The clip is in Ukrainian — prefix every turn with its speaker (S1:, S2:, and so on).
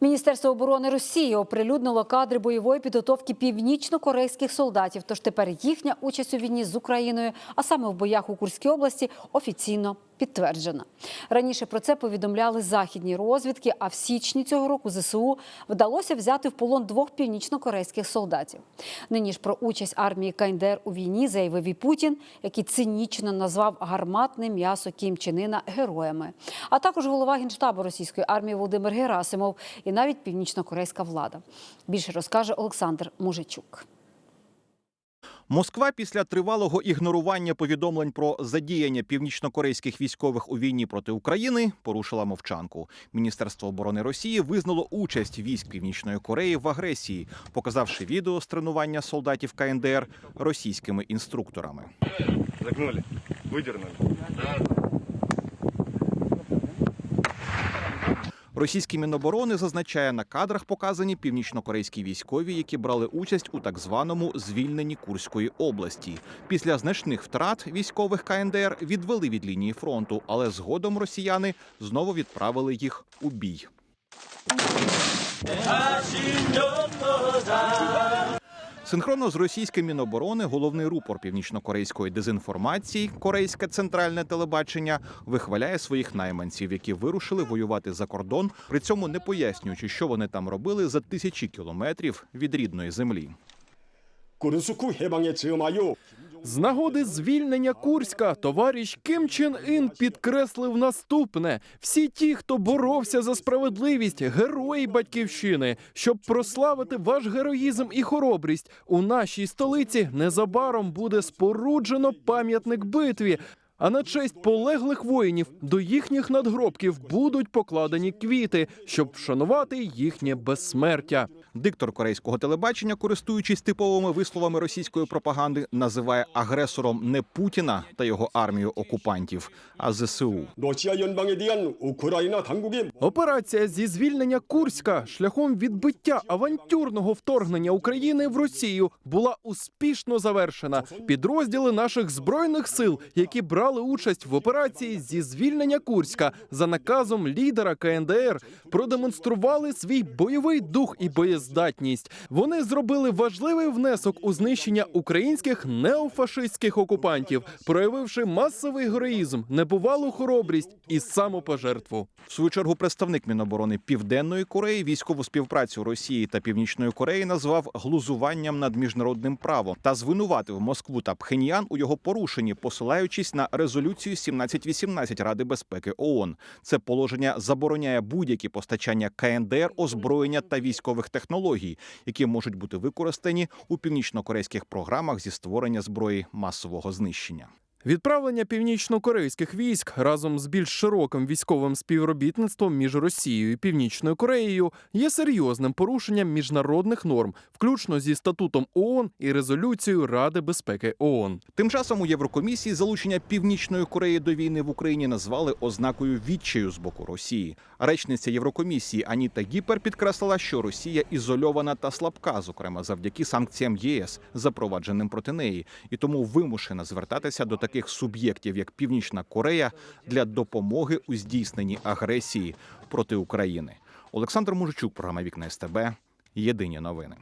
S1: Міністерство оборони Росії оприлюднило кадри бойової підготовки північно-корейських солдатів. Тож тепер їхня участь у війні з Україною, а саме в боях у Курській області, офіційно підтверджена. Раніше про це повідомляли західні розвідки. А в січні цього року ЗСУ вдалося взяти в полон двох північно-корейських солдатів. Нині ж про участь армії КНДР у війні заявив і Путін, який цинічно назвав гарматне м'ясо Кім Чен Іна героями. А також голова генштабу російської армії Володимир Герасимов і навіть північно-корейська влада. Більше розкаже Олександр Мужичук.
S2: Москва після тривалого ігнорування повідомлень про задіяння північнокорейських військових у війні проти України порушила мовчанку. Міністерство оборони Росії визнало участь військ Північної Кореї в агресії, показавши відео з тренування солдатів КНДР російськими інструкторами.
S3: Загнули, выдернули.
S2: Російський міноборони зазначає на кадрах показані північнокорейські військові, які брали участь у так званому звільненні Курської області. Після значних втрат військових КНДР відвели від лінії фронту, але згодом росіяни знову відправили їх у бій. Синхронно з російським міноборони головний рупор північнокорейської дезінформації, корейське центральне телебачення, вихваляє своїх найманців, які вирушили воювати за кордон, при цьому не пояснюючи, що вони там робили за тисячі кілометрів від рідної землі.
S4: З нагоди звільнення Курська товариш Кім Чен Ін підкреслив наступне: всі ті, хто боровся за справедливість, герої батьківщини, щоб прославити ваш героїзм і хоробрість у нашій столиці, незабаром буде споруджено пам'ятник битві. А на честь полеглих воїнів до їхніх надгробків будуть покладені квіти, щоб вшанувати їхнє безсмертя.
S2: Диктор корейського телебачення, користуючись типовими висловами російської пропаганди, називає агресором не Путіна та його армію окупантів, а ЗСУ.
S4: Операція зі звільнення Курська шляхом відбиття авантюрного вторгнення України в Росію була успішно завершена. Підрозділи наших збройних сил, які брали участь в операції зі звільнення Курська за наказом лідера КНДР, продемонстрували свій бойовий дух і боєздатність. Вони зробили важливий внесок у знищення українських неофашистських окупантів, проявивши масовий героїзм, небувалу хоробрість і самопожертву.
S2: В свою чергу представник Міноборони Південної Кореї військову співпрацю Росії та Північної Кореї назвав глузуванням над міжнародним правом та звинуватив Москву та Пхеньян у його порушенні, посилаючись на резолюцію 1718 Ради безпеки ООН. Це положення забороняє будь-які постачання КНДР, озброєння та військових технологій, які можуть бути використані у північно-корейських програмах зі створення зброї масового знищення.
S4: Відправлення північно-корейських військ разом з більш широким військовим співробітництвом між Росією і Північною Кореєю є серйозним порушенням міжнародних норм, включно зі статутом ООН і резолюцією Ради безпеки ООН.
S2: Тим часом у Єврокомісії залучення Північної Кореї до війни в Україні назвали ознакою відчаю з боку Росії. Речниця Єврокомісії Аніта Гіпер підкреслила, що Росія ізольована та слабка, зокрема завдяки санкціям ЄС, запровадженим проти неї, і тому вимушена звертатися до таких суб'єктів, як Північна Корея, для допомоги у здійсненні агресії проти України. Олександр Мужичук, програма Вікна СТБ. Єдині новини.